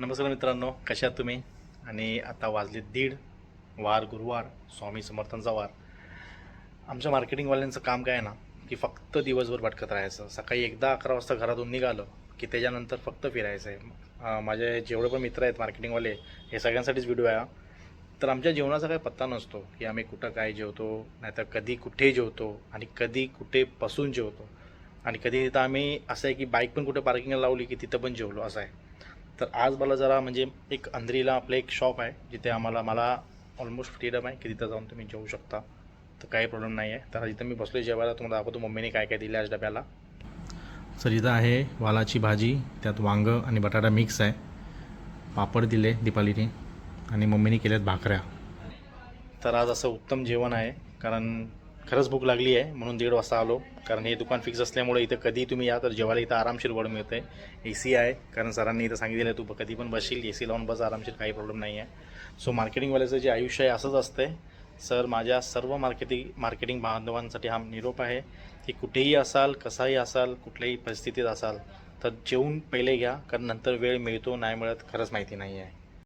नमस्कार मित्रांनो कशा आहात तुम्ही? आणि आता वाजले दीड वार गुरुवार स्वामी समर्थांचा वार. आमच्या मार्केटिंगवाल्यांचं काम काय आहे ना की फक्त दिवसभर भटकत राहायचं. सकाळी एकदा अकरा वाजता घरातून निघालं की त्याच्यानंतर फक्त फिरायचं आहे. माझे जेवढे पण मित्र आहेत मार्केटिंगवाले हे सगळ्यांसाठीच व्हिडिओ आहे हा. तर आमच्या जेवणाचा काही पत्ता नसतो की आम्ही कुठं काय जेवतो नाहीतर कधी कुठे जेवतो आणि कधी कुठे बसून जेवतो. आणि कधी तिथं आम्ही असं आहे की बाईक पण कुठे पार्किंगला लावली की तिथं पण जेवलो असं आहे. तर आज मला जरा म्हणजे एक अंधरीला आपलं एक शॉप आहे जिथे आम्हाला मला ऑलमोस्ट फ्रीडम आहे की तिथं जाऊन तुम्ही जेवू शकता. तर काही प्रॉब्लेम नाही आहे तर इथं मी बसलो जेवायला तुम्हाला दाखवतो मम्मीने काय काय दिलं आज डब्याला. सर इथं आहे वालाची भाजी त्यात वांगं आणि बटाटा मिक्स आहे. पापड दिले दीपालीने आणि मम्मीने केल्यात भाकऱ्या. तर आज असं उत्तम जेवण आहे कारण खरंच भूक लागली आहे म्हणून दीड वाजता आलो. कारण हे दुकान फिक्स असल्यामुळे इथं कधी तुम्ही या तर जेवायला इथं आरामशीर वड मिळतं आहे ए सी आहे कारण सरांनी इथं सांगितलेलं आहे तू कधी पण बसशील ए सी लावून बस आरामशीर काही प्रॉब्लेम नाही आहे. सो मार्केटिंगवाल्याचं जे आयुष्य आहे असंच असतंय. सर माझ्या सर्व मार्केटिंग मार्केटिंग बांधवांसाठी हा निरोप आहे की कुठेही असाल कसाही असाल कुठल्याही परिस्थितीत असाल तर जेवून पहिले घ्या कारण नंतर वेळ मिळतो नाही मिळत खरंच माहिती नाही आहे